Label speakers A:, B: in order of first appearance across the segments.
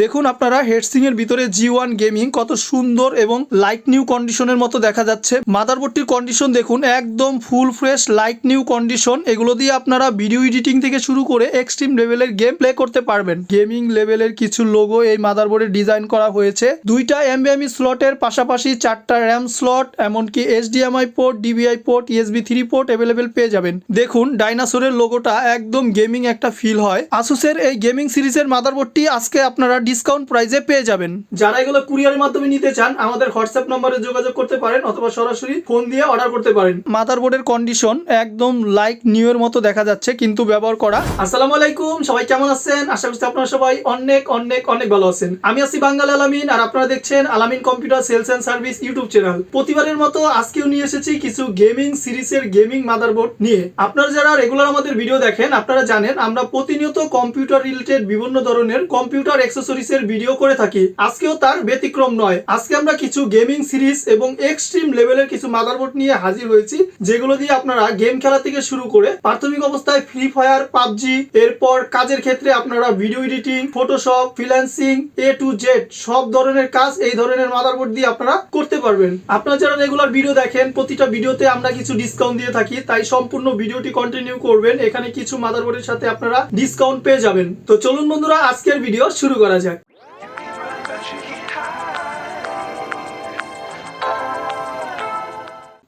A: দেখুন আপনারা হেডসিং এর ভিতরে জি ওয়ান গেমিং কত সুন্দর এবং লাইট নিউ কন্ডিশনের মতো দেখা যাচ্ছে। মাদারবোর্ডটির কন্ডিশন দেখুন, একদম full fresh light new condition এগুলো দিয়ে আপনারা ভিডিও এডিটিং থেকে শুরু করে এক্সট্রিম লেভেলের গেম প্লে করতে পারবেন। গেমিং লেভেলের কিছু লোগো এই মাদারবোর্ডে ডিজাইন করা হয়েছে। দুইটা এমবিএমই স্লটের পাশাপাশি চারটা র্যাম স্লট এমনকি HDMI port DVI port USB three port available পেয়ে যাবেন। দেখুন ডাইনাসোরের লোগোটা একদম গেমিং একটা ফিল হয়। আসুসের এই গেমিং সিরিজের মাদারবোর্ডটি আজকে আপনারা ডিসকাউন্ট প্রাইসে পেয়ে যাবেন। যারা এগুলো কুরিয়ারের মাধ্যমে নিতে চান, আমাদের হোয়াটসঅ্যাপ নম্বরে যোগাযোগ করতে পারেন অথবা সরাসরি ফোন দিয়ে অর্ডার করতে পারেন। মাদারবোর্ডের কন্ডিশন একদম লাইক নিউ এর মতো দেখা যাচ্ছে, কিন্তু ব্যবহার করা। আসসালামু আলাইকুম, সবাই কেমন আছেন? আশা করছি আপনারা সবাই অনেক অনেক অনেক ভালো আছেন। আমি আছি বাঙ্গাল আলামিন, আর আপনারা দেখছেন Alamin computer sales and service YouTube channel প্রতিবারের মতো আজকেও নিয়ে এসেছি কিছু গেমিং সিরিজের গেমিং মাদারবোর্ড নিয়ে। আপনারা যারা রেগুলার আমাদের ভিডিও দেখেন, আপনারা জানেন আমরা প্রতিনিয়ত কম্পিউটার রিলেটেড বিভিন্ন ধরনের কম্পিউটার অ্যাক্সেসরিজ এর ভিডিও করে থাকি। আজকেও তার ব্যতিক্রম নয়। আজকে আমরা কিছু গেমিং সিরিজ এবং এক্সট্রিম লেভেলের কিছু মাদারবোর্ড নিয়ে হাজির হয়েছি, যেগুলো দিয়ে আপনারা গেম খেলা থেকে শুরু করে প্রাথমিক অবস্থায় ফ্রি ফায়ার পাবজি, এরপর কাজের ক্ষেত্রে আপনারা video editing Photoshop freelancing A to Z সব ধরনের কাজ এই ধরনের মাদারবোর্ড দিয়ে আপনারা করতে পারবেন। আপনারা যারা রেগুলার ভিডিও দেখেন, প্রতিটা ভিডিওতে আমরা কিছু ডিসকাউন্ট দিয়ে থাকি, তাই সম্পূর্ণ ভিডিওটি কন্টিনিউ করবেন। এখানে কিছু মাদারবোর্ডের সাথে আপনারা ডিসকাউন্ট পেয়ে যাবেন। তো চলুন বন্ধুরা, আজকের ভিডিও শুরু করা যাক।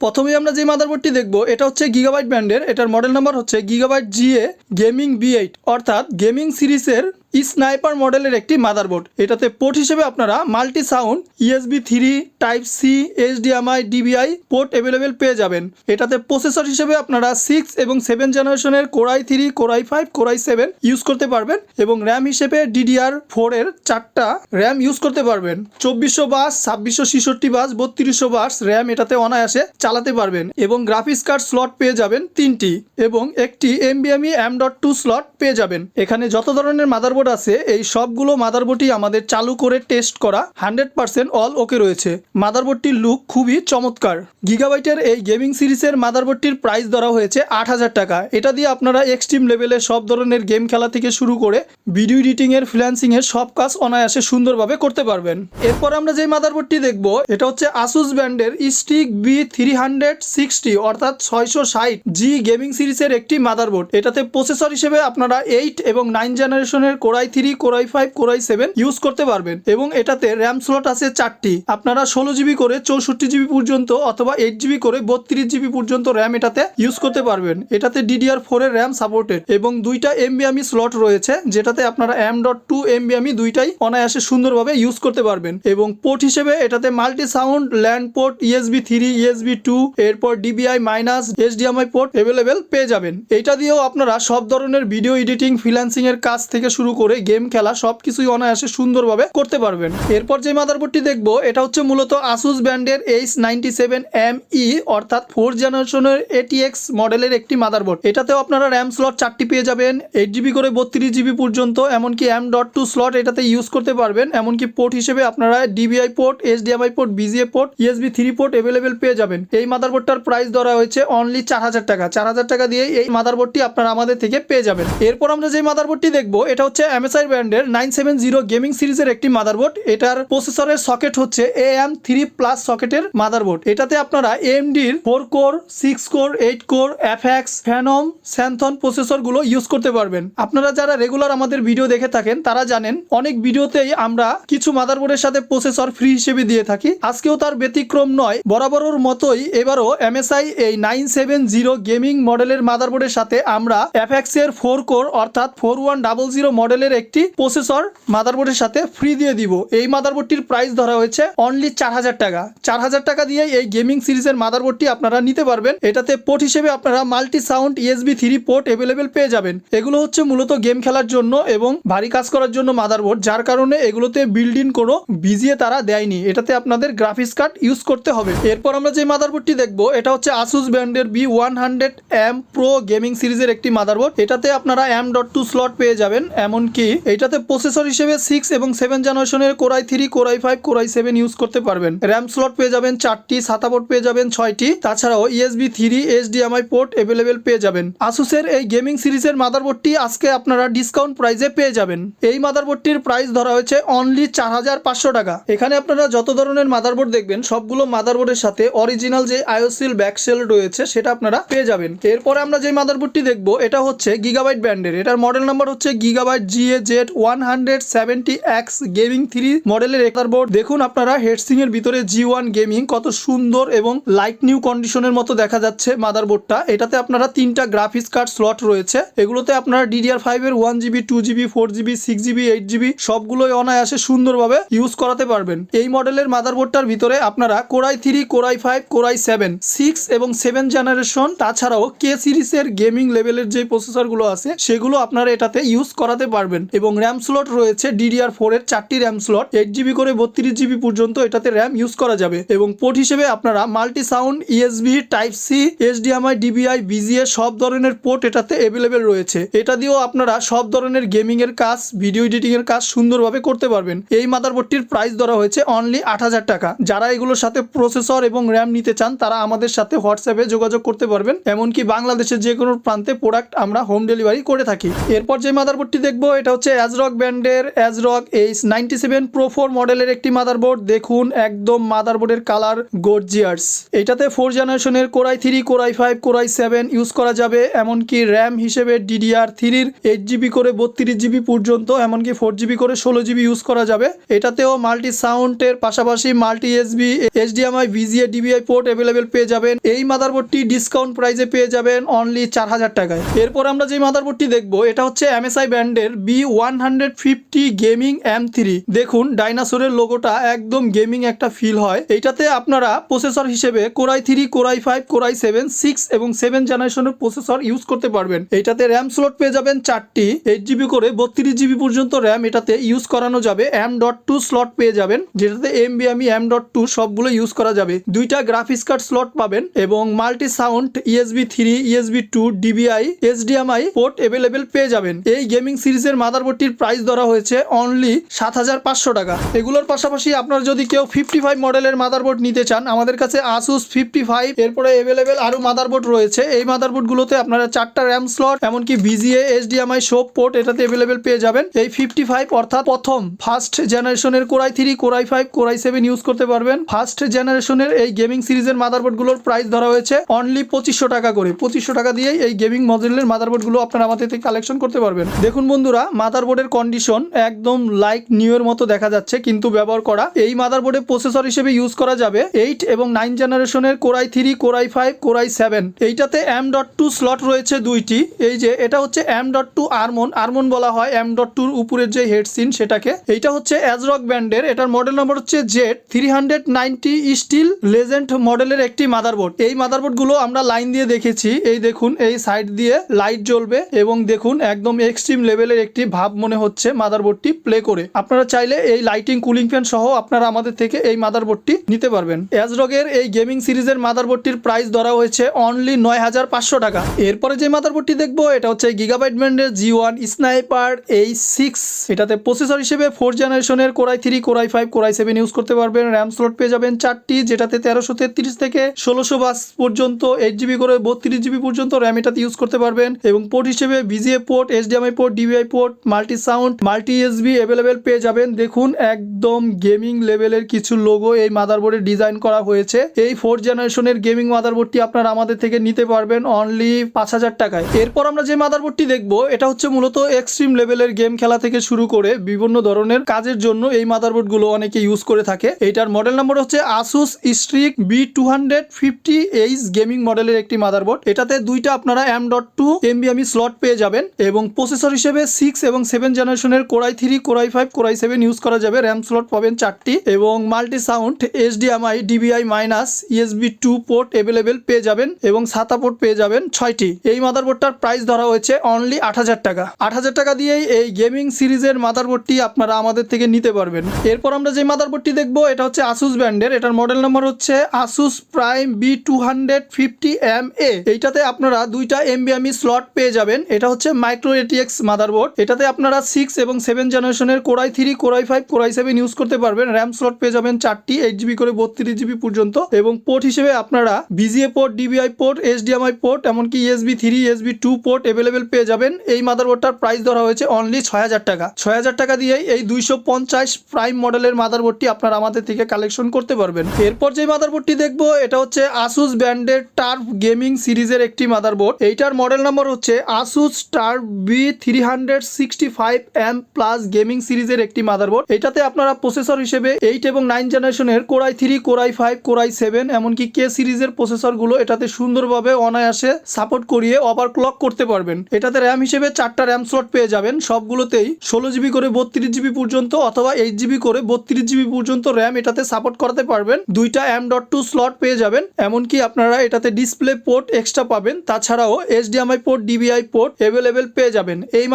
A: প্রথমে আমরা যে মাদারবোর্ডটি দেখব, এটা হচ্ছে গিগাবাইট ব্র্যান্ডের। এটার মডেল নাম্বার হচ্ছে Gigabyte GA gaming B eight অর্থাৎ গেমিং সিরিজের স্নাইপার মডেলের একটি মাদারবোর্ড। এটাতে পোর্ট হিসেবে আপনারা multi sound USB three type C HDMI DVI port available পেয়ে যাবেন। এটাতে প্রসেসর হিসেবে আপনারা সিক্স এবং সেভেন জেনারেশনের core i three core i five core i seven use করতে পারবেন এবং র্যাম হিসেবে ডিডিআর ফোর এর চারটা র্যাম ইউজ করতে পারবেন। চব্বিশশো বাস ছাব্বিশশো ছিষট্টি বাস বত্রিশশো বাস র্যাম এটাতে অনায়াসে চালাতে পারবেন এবং গ্রাফিক্স কার্ড স্লট পেয়ে যাবেন তিনটি এবং একটি এমবিএমই এম ডট টু স্লট পেয়ে যাবেন। এখানে যত ধরনের মাদারবোর্ড আছে, এই সবগুলো মাদারবোর্ডই আমাদের চালু করে টেস্ট করা হান্ড্রেড পার্সেন্ট অল ওকে রয়েছে। মাদারবোর্ডটির লুক খুবই চমৎকার। গিগাবাইটের এই গেমিং সিরিজের মাদারবোর্ডটির প্রাইস ধরা হয়েছে আট হাজার টাকা। এটা দিয়ে আপনারা এক্সট্রিম লেভেলে সব ধরনের গেম খেলা থেকে শুরু করে ভিডিও এডিটিং এর ফ্রিল্যান্সিং এর সব কাজ অনায়াসে সুন্দরভাবে করতে পারবেন। এরপর আমরা যে মাদারবোর্ডটি দেখব, এটা হচ্ছে আসুস ব্র্যান্ডের Strix B three hundred sixty অর্থাৎ ছয়শো ষাট জি গেমিং সিরিজের একটি মাদারবোর্ড এটাতে প্রসেসর হিসেবে আপনারা এইট এবং নাইন জেনারেশনের core i three core i five core i seven use করতে পারবেন। এবং এটাতে র্যাম স্লট আছে চারটি। আপনারা ষোলো জিবি করে চৌষট্টি জিবি পর্যন্ত অথবা এইট জিবি করে বত্রিশ জিবি পর্যন্ত র্যাম এটাতে ইউজ করতে পারবেন। এটাতে ডিডিআর ফোর এর র্যাম সাপোর্টেড এবং দুইটা এমবিএমই স্লট রয়েছে, যেটাতে আপনারা এম ডট টু এমবিএমই দুইটাই অনায়াসে সুন্দরভাবে ইউজ করতে পারবেন। এবং পোর্ট হিসেবে এটাতে multi sound LAN port USB three USB two এরপর DVI minus HDMI port available পেয়ে যাবেন। এটা দিয়েও আপনারা সব ধরনের ভিডিও এডিটিং ফ্রিল্যান্সিং এর কাজ থেকে শুরু করে গেম, খেলা সব কিছুই অনায়াসে সুন্দরভাবে করতে পারবেন। এরপর যে মাদারবোর্ডটি দেখব, এটা হচ্ছে মূলত আসুস ব্র্যান্ডের H ninety seven M E অর্থাৎ ফোর জেনারেশনের এটিএক্স মডেলের একটি মাদারবোর্ড এটাতেও আপনারা র্যাম স্লট চারটি পেয়ে যাবেন এইট জিবি করে বত্রিশ জিবি পর্যন্ত, এমনকি এম ডট টু স্লট এটাতে ইউজ করতে পারবেন, এমনকি পোর্ট হিসেবে আপনারা DVI port HDMI port VGA port USB three port available পেয়ে যাবেন। এই মাদারবোর্ডটার প্রাইস ধরা হয়েছে অনলি চার হাজার টাকা। চার হাজার টাকা দিয়ে এই মাদারবোর্ডটি আপনারা আমাদের থেকে পেয়ে যাবেন। এরপর আমরা যে মাদারবোর্ডটি দেখব, এটা হচ্ছে এমএসআই ব্র্যান্ডের নাইন সেভেন জিরো গেমিং সিরিজের একটি মাদারবোর্ড। এটার প্রসেসরের সকেট হচ্ছে এ এম থ্রি প্লাস সকেটের মাদারবোর্ড। এটাতে আপনারা এমডির four core, six core, eight core, FX, Phenom, স্যানথন প্রসেসরগুলো ইউজ করতে পারবেন। আপনারা যারা রেগুলার আমাদের ভিডিও দেখে থাকেন, তারা জানেন অনেক ভিডিওতেই আমরা কিছু মাদারবোর্ডের সাথে প্রসেসর ফ্রি হিসেবে দিয়ে থাকি। আজকেও তার ব্যতিক্রম নয়, বরাবরের মতোই এবারও এমএসআই এই নাইন সেভেন জিরো গেমিং মডেলের মাদারবোর্ডের সাথে আমরা এফএক্স এর ফোর কোর অর্থাৎ ফোর ওয়ান ডাবল জিরো মডেলের একটি প্রসেসর মাদারবোর্ডের সাথে ফ্রি দিয়ে দিব। এই মাদারবোর্ডটির প্রাইস ধরা হয়েছে অনলি চার হাজার টাকা। চার হাজার টাকা দিয়ে এই গেমিং সিরিজের মাদারবোর্ডটি আপনারা নিতে পারবেন। এটাতে পোর্ট হিসেবে আপনারা multi sound USB three port available পেয়ে যাবেন। এগুলো হচ্ছে মূলত গেম খেলার জন্য এবং ভারী কাজ করার জন্য মাদারবোর্ড, যার কারণে এগুলোতে বিল্ড ইন কোনো ভিজিয়ে তারা দেয়নি। এটাতে আপনাদের গ্রাফিক্স কার্ড ইউজ করতে হবে। এরপর আমরা যে মাদারবোর্ডটি দেখব, এটা হচ্ছে আসুস ব্র্যান্ডের B one hundred M pro gaming সিরিজের একটি মাদারবোর্ড। এটাতে আপনারা এম ডট টু স্লট পেয়ে যাবেন। এমন এমনকি এইটাতে প্রসেসর হিসেবে সিক্স এবং সেভেন জেনারেশনের core i three core i five core i seven use করতে পারবেন। র্যাম স্লট পেয়ে যাবেন চারটি সাতা পেয়ে যাবেন ছয়টি, তাছাড়াও USB three HDMI port available পেয়ে যাবেন। আসুসের এই গেমিং সিরিজের মাদারবোর্ডটি আজকে আপনারা ডিসকাউন্ট প্রাইসে পেয়ে যাবেন। এই মাদারবোর্ডটির প্রাইস ধরা হয়েছে অনলি চার হাজার পাঁচশো টাকা। এখানে আপনারা যত ধরনের মাদারবোর্ড দেখবেন, সবগুলো মাদারবোর্ডের সাথে অরিজিনাল যে আয়োসিল ব্যাকসেল রয়েছে, সেটা আপনারা পেয়ে যাবেন। এরপরে আমরা যে মাদারবোর্ডটি দেখব, এটা হচ্ছে গিগাবাইট ব্র্যান্ডের এটার মডেল নাম্বার হচ্ছে Gigabyte GA Z one hundred seventy X gaming three মডেলের মাদারবোর্ড দেখুন আপনারা হেডসিং এর ভিতরে জি ওয়ান গেমিং কত সুন্দর এবং লাইট নিউ কন্ডিশনের মতো দেখা যাচ্ছে মাদারবোর্ডটা এটাতে আপনারা তিনটা গ্রাফিক্স কার্ড স্লট রয়েছে। এগুলোতে আপনারা ডিডিআর ফাইভ এর one GB two GB four GB six GB eight GB সবগুলোই অনায়াসে সুন্দরভাবে ইউজ করাতে পারবেন। এই মডেলের মাদারবোর্ডটার ভিতরে আপনারা core i three core i five core i seven six এবং সেভেন জেনারেশন তাছাড়াও কে সিরিজের গেমিং লেভেলের যে প্রসেসরগুলো আছে, সেগুলো আপনারা এটাতে ইউজ করাতে পারবেন। এবং র্যাম স্লট রয়েছে ডিডিআর ফোর এর চারটি র্যাম স্লট এইট জিবি করে বত্রিশ জিবি পর্যন্ত এটাতে র্যাম ইউজ করা যাবে। এবং পোর্ট হিসেবে আপনারা multi sound USB type C HDMI DVI VGA সব ধরনের পোর্ট এটাতে অ্যাভেলেবেল রয়েছে। এটা দিয়েও আপনারা সব ধরনের গেমিং এর কাজ ভিডিও এডিটিং এর কাজ সুন্দরভাবে করতে পারবেন। এই মাদারবোর্ডটির প্রাইস ধরা হয়েছে অনলি আট হাজার টাকা। যারা এগুলোর সাথে প্রসেসর এবং র্যাম নিতে চান, তারা আমাদের সাথে হোয়াটসঅ্যাপে যোগাযোগ করতে পারবেন। এমনকি বাংলাদেশের যে কোনো প্রান্তে প্রোডাক্ট আমরা হোম ডেলিভারি করে থাকি। এরপর যে মাদারবোর্ডটি দেখব এটা হচ্ছে অ্যাজরক ব্র্যান্ডের ASRock H ninety seven pro four মডেলের একটি মাদারবোর্ড দেখুন, একদম মাদারবোর্ডের কালার গর্জিয়ার্স এটাতে ফোর জেনারেশনের core i three core i five core i seven use করা যাবে। এমনকি র্যাম হিসেবে ডিডিআর থ্রির এইট জিবি করে বত্রিশ জিবি পর্যন্ত, এমনকি ফোর জিবি করে ষোলো জিবি ইউজ করা যাবে। এটাতেও মাল্টি সাউন্ডের পাশাপাশি multi USB HDMI VGA DVI port available পেয়ে যাবেন। এই মাদার মাদারবোর্ডটি ডিসকাউন্ট প্রাইসে পেয়ে যাবেন অনলি চার হাজার টাকায়। এরপর আমরা যে মাদারবোর্ডটি দেখব, এটা হচ্ছে এমএসআই ব্র্যান্ডের B one hundred fifty gaming M three দেখুন, ডাইনাসোরের লোগোটা একদম গেমিং একটা ফিল হয়। এইটাতে আপনারা প্রসেসর হিসেবে core i three core i five core i seven six এবং সেভেন জেনারেশনের প্রসেসর ইউজ করতে পারবেন। এইটাতে র্যাম স্লট পেয়ে যাবেন চারটি। এইট জিবি করে বত্রিশ জিবি পর্যন্ত র্যাম এটাতে ইউজ করানো যাবে। এম ডট টু স্লট পেয়ে যাবেন, যেটাতে এম বি আমি এম ডট টু সবগুলো ইউজ করা যাবে। দুইটা গ্রাফিক্স কার্ড স্লট পাবেন এবং multi sound USB three USB two DVI HDMI port available পেয়ে যাবেন। এই গেমিং সিরিজের মাদারবোর্ডটির প্রাইস ধরা হয়েছে অনলি সাত হাজার পাঁচশো টাকা। এগুলোর পাশাপাশি আপনার যদি কেউ ফিফটি ফাইভ মডেলের মাদারবোর্ড নিতে চান, আমাদের কাছে আসুস ফিফটি ফাইভ এরপরে অ্যাভেলেবেল আরও মাদারবোর্ড রয়েছে। এই মাদারবোর্ডগুলোতে আপনারা চারটা র্যাম স্লট এমনকি ভিজিএ এইচডিএমআই শোপ পোর্ট এটাতে অ্যাভেলেবেল পেয়ে যাবেন। এই ফিফটি ফাইভ অর্থাৎ প্রথম ফার্স্ট জেনারেশনের core i three core i five core i seven use করতে পারবেন। ফার্স্ট জেনারেশনের এই গেমিং সিরিজের মাদারবোর্ডগুলোর প্রাইস ধরা হয়েছে অনলি পঁচিশশো টাকা করে। পঁচিশশো টাকা দিয়েই এই গেমিং মডেলের মাদারবোর্ডগুলো আপনারা আমাদের থেকে কালেকশন করতে পারবেন। দেখুন বন্ধুরা মাদারবোর্ডের কন্ডিশন একদম লাইক নিউ এর মতো দেখা যাচ্ছে, কিন্তু ব্যবহার করা। এই মাদারবোর্ডে প্রসেসর হিসেবে ইউজ করা যাবে এইট এবং নাইন জেনারেশনের core i three core i five core i seven এইটাতে এম ডট টু স্লট রয়েছে দুইটি। এই যে, এটা হচ্ছে এম ডট টু আরমন আরমন বলা হয় এম ডট টুর উপরের যে হেডসিন সেটাকে। এইটা হচ্ছে অ্যাজরক ব্র্যান্ডের এটার মডেল নম্বর হচ্ছে Z three hundred ninety steel legend মডেলের একটি মাদারবোর্ড এই মাদারবোর্ডগুলো আমরা লাইন দিয়ে দেখেছি। এই দেখুন, এই সাইড দিয়ে লাইট জ্বলবে এবং দেখুন, একদম এক্সট্রিম লেভেলের একটি ভাব মনে হচ্ছে মাদারবোর্ডটি প্লে করে। আপনারা চাইলে এই লাইটিং কুলিং ফ্যান সহ আপনারা আমাদের থেকে এই মাদারবোর্ডটি নিতে পারবেন। অ্যাজরগের এই গেমিং সিরিজের মাদারবোর্ডটির প্রাইস ধরা হয়েছে অনলি নয় হাজার পাঁচশো টাকা। এরপরে যে মাদারবোর্ডটি দেখব, এটা হচ্ছে গিগাবাইট ব্র্যান্ডের জি ওয়ান স্নাইপার এই সিক্স এটাতে প্রসেসর হিসেবে ফোর জেনারেশনের core i three core i five core i seven use করতে পারবেন। র্যাম স্লট পেয়ে যাবেন চারটি, যেটাতে তেরোশো তেত্রিশ থেকে ষোলোশো বাস পর্যন্ত এইট জিবি করে বত্রিশ জিবি পর্যন্ত র্যাম এটাতে ইউজ করতে পারবেন। এবং পোর্ট হিসেবে VGA port HDMI port DVI multi sound, multi USB available পেয়ে যাবেন। দেখুন, একদম গেমিং লেভেলের কিছু লোগো এই মাদারবোর্ডে ডিজাইন করা হয়েছে। এই ফোর জেনারেশনের গেমিং মাদারবোর্ডটি আপনারা আমাদের থেকে নিতে পারবেন অনলি পাঁচ হাজার টাকায়। এরপর আমরা যে মাদারবোর্ডটি দেখব, এটা হচ্ছে মূলত এক্সট্রিম লেভেলের গেম খেলা থেকে শুরু করে বিভিন্ন ধরনের কাজের জন্য এই মাদারবোর্ডগুলো অনেকে ইউজ করে থাকে। এটার মডেল নাম্বার হচ্ছে Asus Strix B two hundred fifty H gaming মডেলের একটি মাদারবোর্ড এটাতে দুইটা আপনারা এম ডট টু এমবিএমই স্লট পেয়ে যাবেন এবং প্রসেসর হিসেবে সিক্স এবং সেভেন জেনারেশনের core i three core i five core i seven use করা যাবে। র্যাম স্লট পাবেন চারটি এবং multi sound S HDMI DVI minus USB two port available পেয়ে যাবেন এবং সাতা পোর্ট পেয়ে যাবেন ছয়টি। এই মাদারবোর্ডটার প্রাইস ধরা হয়েছে অনলি আট হাজার টাকা। আট হাজার টাকা দিয়েই এই গেমিং সিরিজের মাদারবোর্ডটি আপনারা আমাদের থেকে নিতে পারবেন। এরপর আমরা যে মাদারবোর্ডটি দেখব, এটা হচ্ছে আসুস ব্র্যান্ডের। এটার মডেল নাম্বার হচ্ছে Asus prime B two hundred fifty M A এইটাতে আপনারা দুইটা এমবিএমই স্লট পেয়ে যাবেন। এটা হচ্ছে মাইক্রো এটিএক্স মাদারবোর্ড এটাতে আপনারা সিক্স এবং সেভেন জেনারেশনের core i three core i five core i seven use করতে পারবেন। র্যাম স্লট পেয়ে যাবেন চারটি এইট জিবি করে বত্রিশ জিবি পর্যন্ত। এবং পোর্ট হিসেবে আপনারা VGA port DVI port HDMI port এমনকি USB three USB two port available পেয়ে যাবেন। এই মাদারবোর্ডটার প্রাইস ধরা হয়েছে অনলি ছয় হাজার টাকা। ছয় হাজার টাকা দিয়েই এই দুইশো পঞ্চাশ প্রাইম মডেলের মাদারবোর্ডটি আপনারা আমাদের থেকে কালেকশন করতে পারবেন। এরপর যে মাদারবোর্ডটি দেখব, এটা হচ্ছে আসুস ব্র্যান্ডের টার্ফ গেমিং সিরিজের একটি মাদারবোর্ড এইটার মডেল নাম্বার হচ্ছে Asus TUF B three hundred sixty five M plus gaming সিরিজের একটি মাদারবোর্ড এটাতে আপনারা প্রসেসর হিসেবে এইট এবং নাইন জেনারেশনের core i three core i five core i seven এমনকি কে সিরিজের প্রসেসরগুলো এটাতে সুন্দরভাবে অনায়াসে সাপোর্ট করিয়ে ওভারক্লক করতে পারবেন। এটাতে র্যাম হিসেবে চারটা র্যাম স্লট পেয়ে যাবেন। সবগুলোতেই ষোলো জিবি করে বত্রিশ জিবি পর্যন্ত অথবা এইট জিবি করে বত্রিশ জিবি পর্যন্ত র্যাম এটাতে সাপোর্ট করাতে পারবেন। দুইটা এম ডট টু স্লট পেয়ে যাবেন। এমনকি আপনারা এটাতে ডিসপ্লে পোর্ট এক্সট্রা পাবেন। তাছাড়াও HDMI port DVI port available পেয়ে যাবেন। এই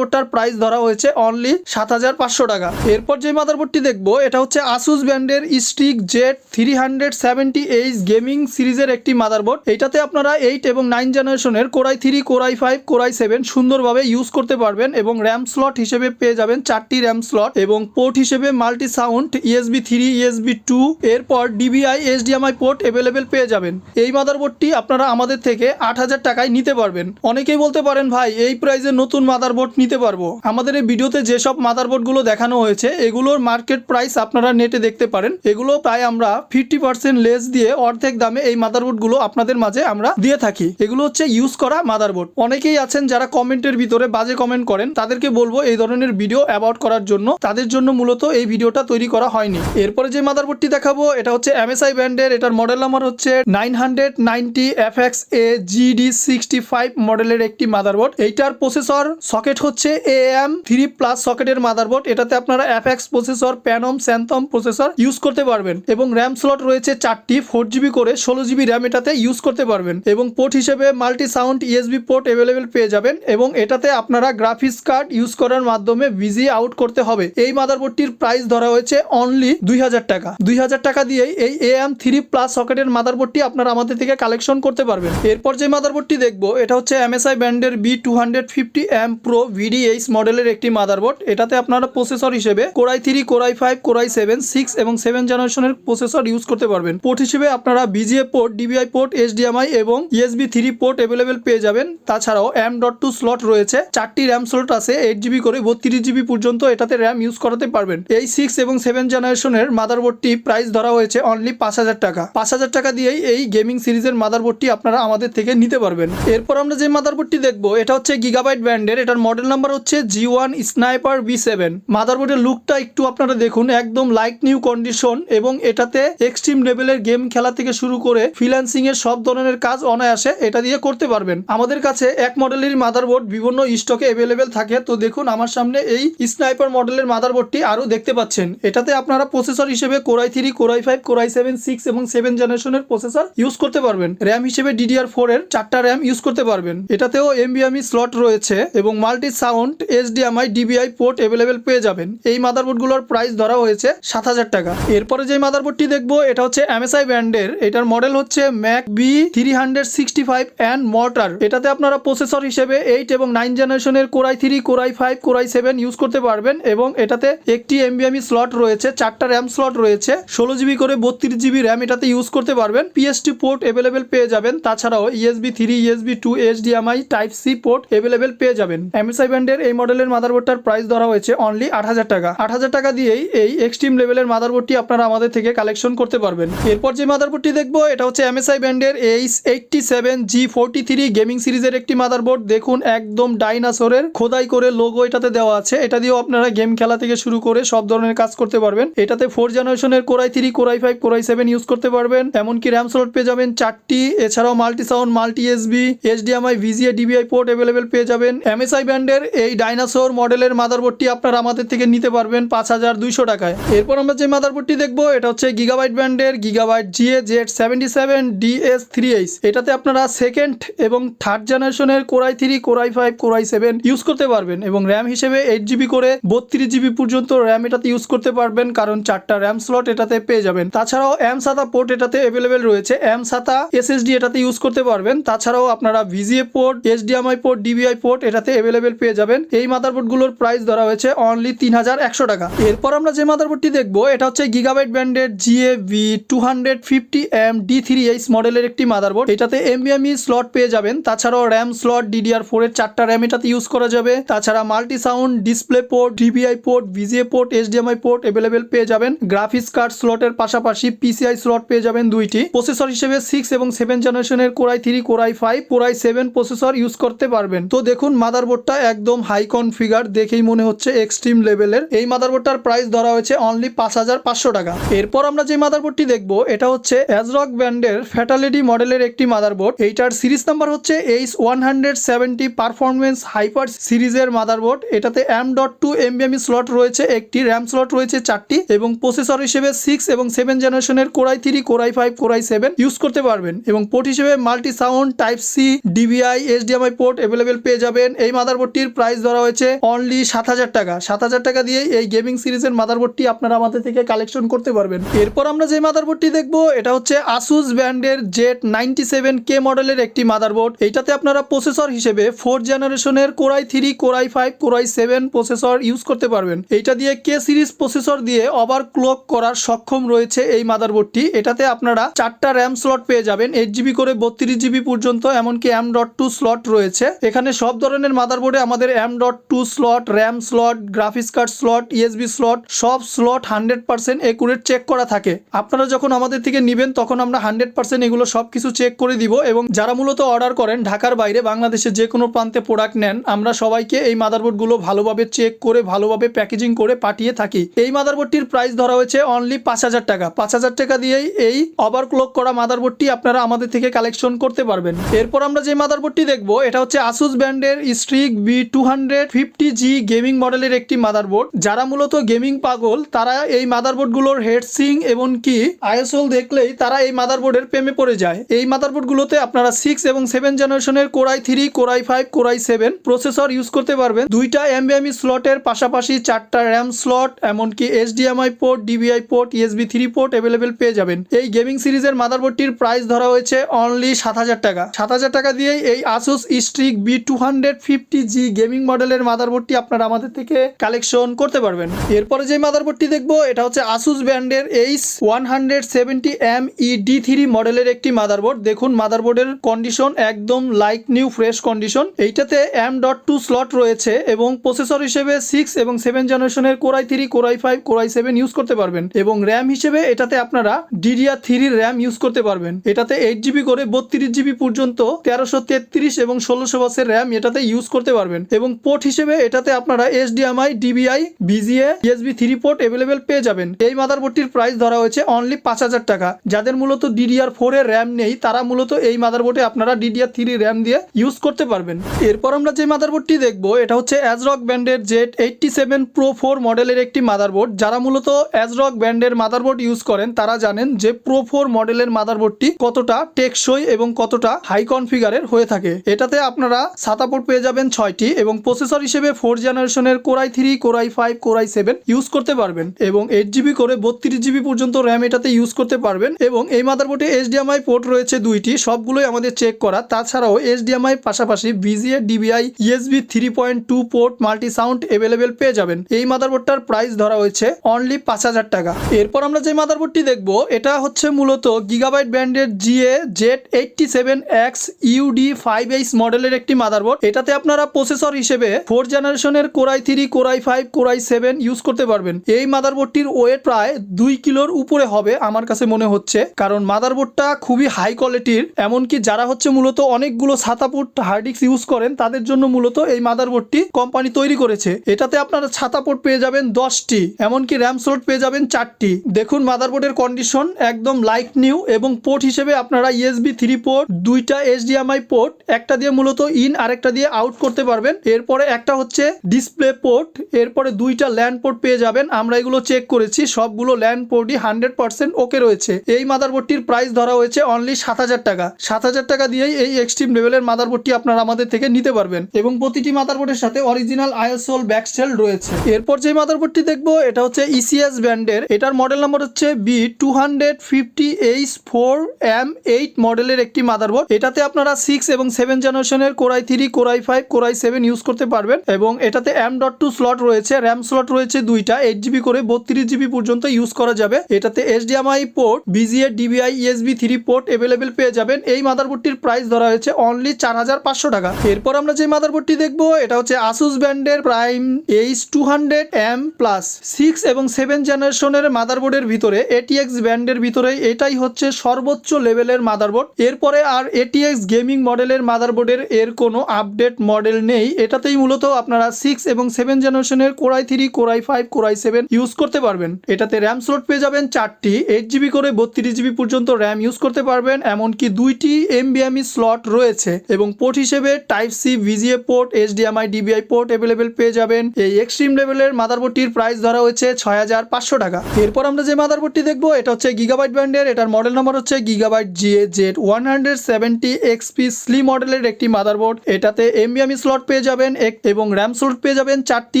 A: মাদারবোর্ডটার প্রাইস ধরা হয়েছে অনলি সাত হাজার পাঁচশো টাকা। এরপর যে মাদারবোর্ডটি দেখব, এটা হচ্ছে আসুস ব্র্যান্ডের stick jet three hundred seventy H gaming সিরিজের একটি মাদারবোর্ড এটাতে আপনারা এইট এবং নাইন জেনারেশনের core i three core i five core i seven সুন্দরভাবে ইউজ করতে পারবেন এবং র্যাম স্লট হিসেবে পেয়ে যাবেন চারটি র্যাম স্লট এবং পোর্ট হিসেবে multi sound USB three USB two এরপর ডিবিআই এইচডিএমআই পোর্ট অ্যাভেলেবেল পেয়ে যাবেন। এই মাদারবোর্ডটি আপনারা আমাদের থেকে আট হাজার টাকায় নিতে পারবেন। অনেকেই বলতে পারেন, ভাই, এই প্রাইসে নতুন মাদারবোর্ড নিতে পারব। আমাদের এই ভিডিওতে যেসব মাদারবোর্ডগুলো দেখানো হয়েছে, এগুলোর মার্কেট প্রাইস আপনারা নেটে দেখতে পারেন। এগুলো প্রায় আমরা ফিফটি পার্সেন্ট লেস দিয়ে অর্ধেক দামে এই মাদারবোর্ডগুলো আপনাদের মাঝে আমরা দিয়ে থাকি। এগুলো হচ্ছে ইউজ করা মাদারবোর্ড অনেকেই আছেন যারা কমেন্টের ভিতরে বাজে কমেন্ট করেন, তাদেরকে বলব এই ধরনের ভিডিও অ্যাবাউট করার জন্য। তাদের জন্য মূলত এই ভিডিওটা তৈরি করা হয়নি। এরপরে যে মাদারবোর্ডটি দেখাবো, এটা হচ্ছে এমএসআই ব্র্যান্ডের। এটার মডেল নাম্বার হচ্ছে nine hundred ninety F X A GD sixty five মডেলের একটি মাদারবোর্ড এইটার প্রসেসর সকেট হচ্ছে এ এম থ্রি প্লাস সকেটের মাদারবোর্ড এটাতে আপনারা এফ এক্স প্রসেসর প্যানম স্যান্থম প্রসেসর ইউজ করতে পারবেন এবং র্যাম স্লট রয়েছে চারটি ফোর জিবি করে ষোলো জিবি র্যাম এটাতে ইউজ করতে পারবেন এবং পোর্ট হিসেবে multi sound USB port available পেয়ে যাবেন এবং এটাতে আপনারা গ্রাফিক্স কার্ড ইউজ করার মাধ্যমে ভিজি আউট করতে হবে। এই মাদারবোর্ডটির প্রাইস ধরা হয়েছে অনলি দুই হাজার টাকা। দুই হাজার টাকা দিয়েই এই এ এম থ্রি প্লাস সকেটের মাদারবোর্ডটি আপনারা আমাদের থেকে কালেকশন করতে পারবেন। এরপর যে মাদারবোর্ডটি দেখব, এটা হচ্ছে এমএসআই ব্র্যান্ডের B two hundred fifty M pro VDH মডেলের একটি মাদারবোর্ড এটাতে আপনারা প্রসেসর হিসেবে core i three core i five core i seven six এবং সেভেন জেনারেশনের প্রসেসর ইউজ করতে পারবেন। পোর্ট হিসেবে আপনারা VGA port DVI port HDMI এবং ইএসবি থ্রি পোর্ট অ্যাভেলেবেল পেয়ে যাবেন। তাছাড়াও এম ডট টু স্লট রয়েছে। চারটি র্যাম স্লট আছে এইট জিবি করে বত্রিশ জিবি পর্যন্ত এটাতে র্যাম ইউজ করাতে পারবেন। এই সিক্স এবং সেভেন জেনারেশনের মাদারবোর্ডটি প্রাইস ধরা হয়েছে অনলি পাঁচ হাজার টাকা। পাঁচ হাজার টাকা দিয়েই এই গেমিং সিরিজের মাদারবোর্ডটি আপনারা আমাদের থেকে নিতে পারবেন। এরপর আমরা যে মাদারবোর্ডটি দেখব, এটা হচ্ছে গিগাবাইট ব্র্যান্ডের এটার মডেল নাম্বার হচ্ছে G one sniper B seven মাদারবোর্ডের লুকটা একটু আপনারা দেখুন, একদম লাইট নিউ কন্ডিশন এবং এটাতে এক্সট্রিম লেভেলের গেম খেলা থেকে শুরু করে ফ্রিল্যান্সিং এর সব ধরনের কাজ অনায়াসে এটা দিয়ে করতে পারবেন। আমাদের কাছে এক মডেলের মাদারবোর্ড বিভিন্ন স্টকে অ্যাভেলেবেল থাকে। তো দেখুন, আমার সামনে এই স্নাইপার মডেলের মাদারবোর্ডটি আরও দেখতে পাচ্ছেন। এটাতে আপনারা প্রসেসর হিসেবে core i three core i five core i seven six এবং সেভেন জেনারেশনের প্রসেসর ইউজ করতে পারবেন। র্যাম হিসেবে ডিডিআর ফোর এর চারটা র্যাম ইউজ করতে পারবেন। এটাতেও এমবিএমই স্লট রয়েছে এবং multi sound HDMI DVI port available পেয়ে যাবেন। এই মাদারবোর্ডগুলোর প্রাইস ধরা হয়েছে সাত হাজার টাকা। এরপরে যে মাদারবোর্ডটি দেখব, এটা হচ্ছে এমএসআই ব্র্যান্ডের। এটার মডেল হচ্ছে MAG B three hundred sixty five and mortar এটাতে আপনারা প্রসেসর হিসেবে এইট এবং নাইন জেনারেশনের core i three core i five core i seven use করতে পারবেন এবং এটাতে একটি এমবিএমই স্লট রয়েছে, চারটা র্যাম স্লট রয়েছে, ষোলো জিবি করে বত্রিশ জিবি র্যাম এটাতে ইউজ করতে পারবেন। পিএসটি পোর্ট অ্যাভেলেবেল পেয়ে যাবেন। তাছাড়াও USB three USB two HDMI type C port available পেয়ে যাবেন। এমএসআই ব্র্যান্ডের এই মডেলের মাদারবোর্ডটার প্রাইস ধরা হয়েছে অনলি আট হাজার টাকা। আট হাজার টাকা দিয়েই এই এক্সট্রিম লেভেলের মাদারবোর্ডটি আপনারা আমাদের থেকে কালেকশন করতে পারবেন। এরপর যে মাদারবোর্ডটি দেখব, এটা হচ্ছে এমএসআই ব্র্যান্ডের H eighty seven G forty three gaming সিরিজের একটি মাদারবোর্ড। দেখুন, একদম ডাইনাসোরের খোদাই করে লোগো এটাতে দেওয়া আছে। এটা দিয়েও আপনারা গেম খেলা থেকে শুরু করে সব ধরনের কাজ করতে পারবেন। এটাতে ফোর জেনারেশনের core i three core i five core i seven use করতে পারবেন। এমনকি র্যাম স্লট পেয়ে যাবেন চারটি। এছাড়াও multi sound multi USB HDMI VGA DVI port available পেয়ে যাবেন। এমএসআই ব্র্যান্ডের এই ডাইনাসোর মডেলের মাদারবোর্ডটি আপনারা আমাদের থেকে নিতে পারবেন পাঁচ হাজার দুইশো টাকায়। এরপর আমরা যে মাদারবোর্ডটি দেখব, এটা হচ্ছে গিগাবাইট ব্র্যান্ডের Gigabyte GA Z seventy seven DS three H. এটাতে আপনারা সেকেন্ড এবং থার্ড জেনারেশনের core i three, core i five, core i seven use করতে পারবেন এবং র্যাম হিসেবে এইট জিবি করে বত্রিশ জিবি পর্যন্ত র্যাম এটাতে ইউজ করতে পারবেন, কারণ চারটা র্যাম স্লট এটাতে পেয়ে যাবেন। তাছাড়াও এম সাতা পোর্ট এটাতে অ্যাভেলেবেল রয়েছে, এম সাতা এসএসডি এটাতে ইউজ করতে পারবেন। তাছাড়াও আপনারা VGA port, HDMI port, DVI port এটাতে অ্যাভেলেবেল পেয়ে যাবেন। যাবেন এই মাদারবোর্ডগুলোর প্রাইস ধরা হয়েছে অনলি তিন হাজার একশো টাকা। এরপর আমরা যে মাদারবোর্ডটি দেখব, এটা হচ্ছে গিগাবাইট ব্র্যান্ডের GA V two hundred fifty M D three H মডেলের একটি মাদারবোর্ড এটাতে এমবিএমই স্লট পেয়ে যাবেন, তাছাড়াও র্যাম স্লট ডিডিআর ফোর এর চারটা র্যাম এটাতে ইউজ করা যাবে। তাছাড়া multi sound display port DVI port VGA port HDMI port available পেয়ে যাবেন। গ্রাফিক্স কার্ড স্লটের পাশাপাশি পিসিআই স্লট পেয়ে যাবেন দুইটি। প্রসেসর হিসেবে সিক্স এবং সেভেন জেনারেশনের core i three core i five core i seven processor use করতে পারবেন। তো দেখুন মাদারবোর্ডটা একদম হাই কনফিগার দেখেই মনে হচ্ছে এক্সট্রিম লেভেলের এই মাদারবোর্ডটার প্রাইস ধরা হয়েছে অনলি পাঁচ হাজার পাঁচশো টাকা। এরপর আমরা যে মাদারবোর্ডটি দেখব, এটা হচ্ছে অ্যাজরক ব্র্যান্ডের ফ্যাটালিটি মডেলের একটি মাদারবোর্ড এইটার সিরিজ নাম্বার হচ্ছে H one hundred seventy performance hyper সিরিজের মাদারবোর্ড এটাতে এম ডট টু এমবিএমই স্লট রয়েছে, একটি র্যাম স্লট রয়েছে চারটি, এবং প্রসেসর হিসেবে সিক্স এবং সেভেন জেনারেশনের core i three core i five core i seven use করতে পারবেন। এবং পোর্ট হিসেবে multi sound type C DVI HDMI port available পেয়ে যাবেন। এই মাদারবোর্ডটির প্রাইস ধরা হয়েছে অনলি সাত হাজার টাকা। সাত হাজার টাকা দিয়ে এই গেমিং সিরিজের মাদারবোর্ডটি আপনারা আমাদের থেকে কালেকশন করতে পারবেন। এরপর আমরা যে মাদারবোর্ডটি দেখব, এটা হচ্ছে আসুস ব্র্যান্ডের জেট নাইনটি সেভেন কে মডেলের একটি মাদারবোর্ড এইটাতে আপনারা প্রসেসর হিসেবে ফোর জেনারেশনের core i three core i five core i seven processor use করতে পারবেন। এইটা দিয়ে কে সিরিজ প্রসেসর দিয়ে ওভার ক্লক করার সক্ষম রয়েছে এই মাদারবোর্ডটি এটাতে আপনারা চারটা র্যাম স্লট পেয়ে যাবেন এইট জিবি করে বত্রিশ জিবি পর্যন্ত, এমনকি এম ডট টু স্লট রয়েছে। এখানে সব ধরনের মাদারবোর্ডে আমাদের M dot two slot RAM slot graphics card slot USB slot সব slot hundred percent accurate check করা থাকে। আপনারা যখন আমাদের থেকে নেবেন, তখন আমরা হান্ড্রেড পার্সেন্ট এগুলো সব কিছু চেক করে দিব এবং যারা মূলত অর্ডার করেন, ঢাকার বাইরে বাংলাদেশে যে কোনো প্রান্তে প্রোডাক্ট নেন, আমরা সবাইকে এই মাদারবোর্ডগুলো ভালোভাবে চেক করে, ভালোভাবে প্যাকেজিং করে পাঠিয়ে থাকি। এই মাদারবোর্ডটির প্রাইস ধরা হয়েছে অনলি পাঁচ হাজার টাকা। পাঁচ হাজার টাকা দিয়েই এই ওভার ওভারক্লক করা মাদারবোর্ডটি আপনারা আমাদের থেকে কালেকশন করতে পারবেন। এরপর আমরা যে মাদারবোর্ডটি দেখব, এটা হচ্ছে আসুস ব্র্যান্ডের Strix B two hundred fifty G gaming মডেলের একটি মাদারবোর্ড। যারা মূলত গেমিং পাগল, তারা এই মাদারবোর্ডগুলোর হেডসিং এবং কি, আইএসএল দেখলেই তারা এই মাদারবোর্ডের প্রেমে পড়ে যায়। এই মাদারবোর্ডগুলোতে আপনারা সিক্স এবং সেভেন জেনারেশনের core i three core i five core i seven processor use করতে পারবেন। দুইটা এমবিএমই স্লটের পাশাপাশি চারটা র্যাম স্লট এমনকি HDMI port DVI port USB three port available পেয়ে যাবেন। এই গেমিং সিরিজের মাদারবোর্ডটির প্রাইস ধরা হয়েছে অনলি সাত হাজার টাকা। সাত হাজার টাকা দিয়েই এই Asus Strix B two hundred fifty G gaming মডেলের মাদারবোর্ডটি আপনারা আমাদের থেকে কালেকশন করতে পারবেন। এরপরে যে মাদারবোর্ডটি দেখব, এটা হচ্ছে আসুস ব্র্যান্ডের H one hundred seventy M E D three মডেলের একটি মাদারবোর্ড দেখুন মাদারবোর্ডের কন্ডিশন একদম লাইক নিউ ফ্রেশ কন্ডিশন এইটাতে এম ডট টু স্লট রয়েছে এবং প্রসেসর হিসেবে সিক্স এবং সেভেন জেনারেশনের core i three core i five core i seven use করতে পারবেন এবং র্যাম হিসেবে এটাতে আপনারা ডিডিআর থ্রির র্যাম ইউজ করতে পারবেন। এটাতে এইট জিবি করে বত্রিশ জিবি পর্যন্ত তেরোশো তেত্রিশ এবং ষোলোশো বাসের র্যাম এটাতে ইউজ করতে পারবেন। এবং পোর্ট হিসেবে এটাতে আপনারা HDMI DVI VGA USB three port available পেয়ে যাবেন। এই মাদারবোর্ডটির প্রাইস ধরা হয়েছে অনলি পাঁচ হাজার টাকা। যাদের মূলত ডিডিআর ফোর এর র্যাম নেই, তারা মূলত এই মাদারবোর্ডে আপনারা ডিডিআর থ্রি র্যাম দিয়ে ইউজ করতে পারবেন। এরপর আমরা যে মাদারবোর্ডটি দেখব, এটা হচ্ছে অ্যাজরক ব্র্যান্ডের Z eighty seven pro four মডেলের একটি মাদারবোর্ড যারা মূলত অ্যাজরক ব্র্যান্ডের মাদারবোর্ড ইউজ করেন, তারা জানেন যে প্রো ফোর মডেলের মাদারবোর্ডটি কতটা টেকসই এবং কতটা হাই কনফিগারের হয়ে থাকে। এটাতে আপনারা সাতাপোর্ট পেয়ে যাবেন ছয়টি এবং প্রসেসর হিসেবে ফোর জেনারেশনের core i three core i five core i seven use করতে পারবেন এবং এইট জিবি করে বত্রিশ জিবি পর্যন্ত র্যাম এটাতে ইউজ করতে পারবেন এবং এই মাদারবোর্ডে এইচডিএমআই পোর্ট রয়েছে দুইটি, সবগুলোই আমাদের চেক করা। তাছাড়াও এইচডিএমআই পাশাপাশি VGA DVI USB three point two port multi sound available পেয়ে যাবেন। এই মাদারবোর্ডটার প্রাইস ধরা হয়েছে অনলি পাঁচ হাজার টাকা। এরপর আমরা যে মাদারবোর্ডটি দেখব, এটা হচ্ছে মূলত গিগাবাইট ব্র্যান্ডের GA Z eighty seven X UD five H মডেলের একটি মাদারবোর্ড এটাতে আপনারা প্রসেসর হিসেবে ফোর জেনারেশনের core i three core i five core i seven use করতে পারবেন। এই মাদারবোর্ডটির ওয়েট প্রায় দুই কিলোর উপরে হবে আমার কাছে মনে হচ্ছে। কারণ মাদারবোর্ডটা খুবই হাই কোয়ালিটির এমনকি যারা হচ্ছে মূলত অনেকগুলো ছাতাপুট হার্ডিক্স ইউজ করেন, তাদের জন্য মূলত এই মাদারবোর্ডটি কোম্পানি তৈরি করেছে। এটাতে আপনারা ছাতাপোর্ট পেয়ে যাবেন দশটি, এমনকি র্যাম স্লট পেয়ে যাবেন চারটি। দেখুন মাদারবোর্ডের কন্ডিশন একদম লাইট নিউ এবং পোর্ট হিসেবে আপনারা ইএসবি থ্রি পোর্ট দুইটা এইচডিএমআই পোর্ট একটা দিয়ে মূলত ইন আরেকটা দিয়ে আউট করতে পারবেন। এরপরে একটা হচ্ছে ডিসপ্লে পোর্ট এরপরে দুইটা ল্যান্ড পোর্ট পেয়ে যাবেন। আমরা এগুলো চেক করেছি, সবগুলো ল্যান্ড পোর্টই হান্ড্রেড পার্সেন্ট ওকে রয়েছে। এই মাদারবোর্ডটির প্রাইস ধরা হয়েছে অনলি সাত হাজার টাকা। সাত হাজার টাকা দিয়েই এই এক্সট্রিম লেভেলের মাদারবোর্ডটি আপনারা আমাদের থেকে নিতে পারবেন। এবং প্রতিটি মাদারবোর্ডের সাথে অরিজিনাল আইএসওল ব্যাকসেল রয়েছে। এরপর যে মাদারবোর্ডটি দেখব, এটা হচ্ছে ইসিএস ব্র্যান্ডের। এটার মডেল নাম্বার হচ্ছে B two hundred fifty H four M eight মডেলের একটি মাদারবোর্ড এটাতে আপনারা সিক্স এবং সেভেন জেনারেশনের core i three core i five core i seven use করতে পারবেন এবং এটাতে এম ডট টু স্লট রয়েছে র্যাম স্লট রয়েছে দুইটা এইট জিবি করে বত্রিশ জিবি পর্যন্ত ইউজ করা যাবে। এটাতে S HDMI port VGA DVI USB three port available পেয়ে যাবেন। এই মাদারবোর্ডটির প্রাইস ধরা হয়েছে অনলি চার হাজার পাঁচশো টাকা। এরপর আমরা যে মাদারবোর্ডটি দেখব, এটা হচ্ছে আসুস ব্র্যান্ডের prime H two hundred M plus six এবং সেভেন জেনারেশনের মাদারবোর্ডের ভিতরে এটিএক্স ব্র্যান্ডের ভিতরে এটাই হচ্ছে সর্বোচ্চ লেভেলের মাদারবোর্ড এরপরে আর এটিএক্স গেমিং মডেলের মাদারবোর্ডের এর কোনো আপডেট মডেল নেই। এটাতেই মূলত আপনারা সিক্স এবং সেভেন জেনারেশনের core i three core i five core i seven use করতে পারবেন। এটাতে র্যাম স্লট পেয়ে যাবেন চারটি এইট জিবি করে বত্রিশ জিবি পর্যন্ত র্যাম ইউজ করতে পারবেন, এমনকি দুইটি এমবিএমই স্লট রয়েছে এবং পোর্ট হিসেবে type C VGA port HDMI DVI port available পেয়ে যাবেন। এই এক্সট্রিম লেভেলের মাদারবোর্ডটির প্রাইস ধরা হয়েছে ছয় হাজার পাঁচশো টাকা। এরপর আমরা যে মাদারবোর্ডটি দেখব, এটা হচ্ছে গিগাবাইট ব্র্যান্ডের এটার মডেল নাম্বার হচ্ছে Gigabyte GA Z one hundred seventy XP SLI মডেলের একটি মাদারবোর্ড এটাতে এমবিএমই স্লট পেয়ে যাবেন এক- এবং র্যাম স্লট পেয়ে যাবেন চারটি,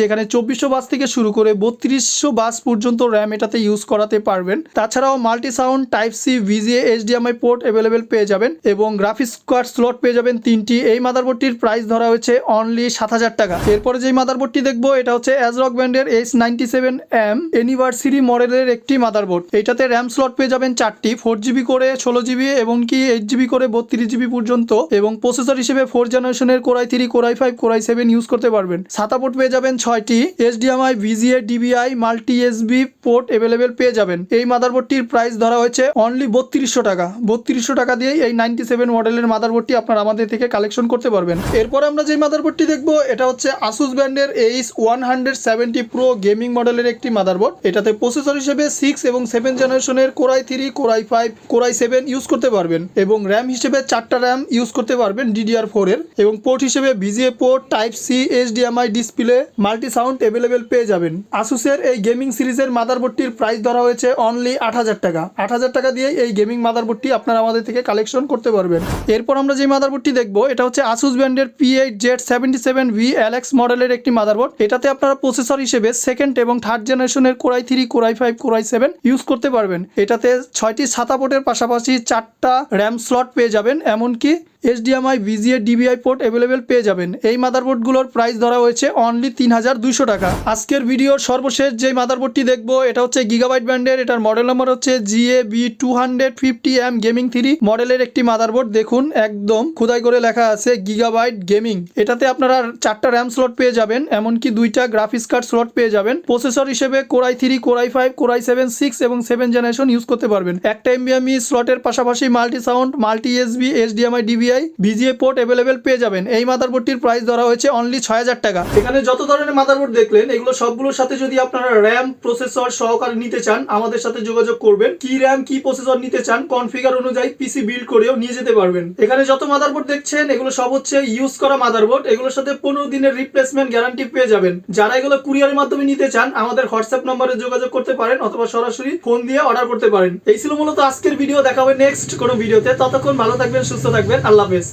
A: যেখানে চব্বিশশো বাস থেকে শুরু করে বত্রিশশো বাস পর্যন্ত র্যাম এটাতে ইউজ করাতে পারবেন। তাছাড়াও multi sound type C VGA HDMI port available পেয়ে যাবেন এবং গ্রাফিক্স কার্ড স্লট পেয়ে যাবেন তিনটি। এই মাদারবোর্ডটির প্রাইস ধরা হয়েছে অনলি সাত হাজার টাকা। এরপরে যেই মাদারবোর্ডটি দেখব, এটা হচ্ছে অ্যাজরক ব্র্যান্ডের H ninety seven M anniversary মডেলের একটি মাদারবোর্ড এটাতে র্যাম স্লট পেয়ে যাবেন চারটি ফোর জিবি করে ষোলো জিবি এবং কি এইট জিবি করে বত্রিশ জিবি পর্যন্ত এবং প্রসেসর হিসেবে ফোর জেনারেশনের core i three core i five core i seven use করতে পারবেন। সাতা পোর্ট পেয়ে যাবেন ছয়টি। HDMI VGA DVI multi USB port available পেয়ে যাবেন। এই মাদারবোর্ডটির প্রাইস ধরা হয়েছে অনলি বত্রিশশো টাকা। বত্রিশশো টাকা দিয়ে এই নাইনটি সেভেন মডেলের মাদারবোর্ডটি আপনারা আমাদের থেকে কালেকশন করতে পারবেন। এরপর আমরা যে মাদারবোর্ডটি দেখব, এটা হচ্ছে আসুস ব্র্যান্ডের H one hundred seventy pro gaming মডেলের একটি মাদারবোর্ড এটাতে প্রসেসর হিসেবে সিক্স এবং সেভেন জেনারেশনের core i three core i five core i seven use করতে পারবেন। এবং র্যাম হিসেবে চারটা র্যাম ইউজ করতে পারবেন ডিডিআর ফোর এর এবং পোর্ট হিসেবে VGA port type C HDMI display, multi sound available পেয়ে যাবেন। আসুসের এই গেমিং সিরিজের মাদারবোর্ডটির প্রাইস ধরা হয়েছে অনলি আট হাজার টাকা। আট হাজার টাকা দিয়ে এই গেমিং মাদারবোর্ডটি আপনারা আমাদের থেকে কালেকশন করতে পারবেন। এরপর আমরা যে মাদারবোর্ডটি দেখব, এটা হচ্ছে আসুস ব্র্যান্ডের P eight Z seventy seven V LX মডেলের একটি মাদারবোর্ড এটাতে আপনারা প্রসেসর হিসেবে সেকেন্ড এবং থার্ড জেনারেশনের core i three core i five core i seven use করতে পারবেন। এটাতে ছয়টি সাতা পোর্টের পাশাপাশি চারটা র্যাম স্লট পেয়ে যাবেন, এমনকি HDMI, VGA, DVI port available পেয়ে যাবেন। এই মাদারবোর্ডগুলোর প্রাইস ধরা হয়েছে অনলি তিন হাজার দুইশো টাকা। আজকের ভিডিওর সর্বশেষ যে মাদারবোর্ডটি দেখব, এটা হচ্ছে গিগাবাইট ব্র্যান্ডের এটার মডেল নাম্বার হচ্ছে GA B two hundred fifty M gaming three মডেলের একটি মাদারবোর্ড দেখুন, একদম খোদাই করে লেখা আছে গিগাবাইট গেমিং এটাতে আপনারা চারটা র্যাম স্লট পেয়ে যাবেন, এমনকি দুইটা গ্রাফিক্স কার্ড স্লট পেয়ে যাবেন। প্রসেসর হিসেবে core i three core i five core i seven six এবং সেভেন জেনারেশন ইউজ করতে পারবেন। একটা এমবিএমই স্লটের পাশাপাশি multi sound multi USB HDMI DVI VGA port available পেয়ে যাবেন। এই মাদারবোর্ডটির প্রাইস ধরা হয়েছে অনলি ছয় হাজার টাকা। এখানে যত ধরনের মাদারবোর্ড দেখলেন, এগুলো সবগুলোর সাথে যদি আপনারা র্যাম প্রসেসর সহকারে নিতে চান, আমাদের সাথে যোগাযোগ করবেন। কি র্যাম কি প্রসেসর নিতে চান কনফিগার অনুযায়ী পিসি বিল্ড করেও নিয়ে যেতে পারবেন। এখানে যত মাদারবোর্ড দেখছেন, এগুলো সব হচ্ছে ইউজ করা মাদারবোর্ড এগুলোর সাথে পনেরো দিনের রিপ্লেসমেন্ট গ্যারান্টি পেয়ে যাবেন। যারা এগুলো কুরিয়ারের মাধ্যমে নিতে চান, আমাদের হোয়াটসঅ্যাপ নম্বরে যোগাযোগ করতে পারেন অথবা সরাসরি ফোন দিয়ে অর্ডার করতে পারেন। এই ছিল মূলত আজকের ভিডিও দেখাবে নেক্সট কোনো ভিডিওতে ততক্ষণ ভালো থাকবেন, সুস্থ থাকবেন। আল্লাহ হাফেজ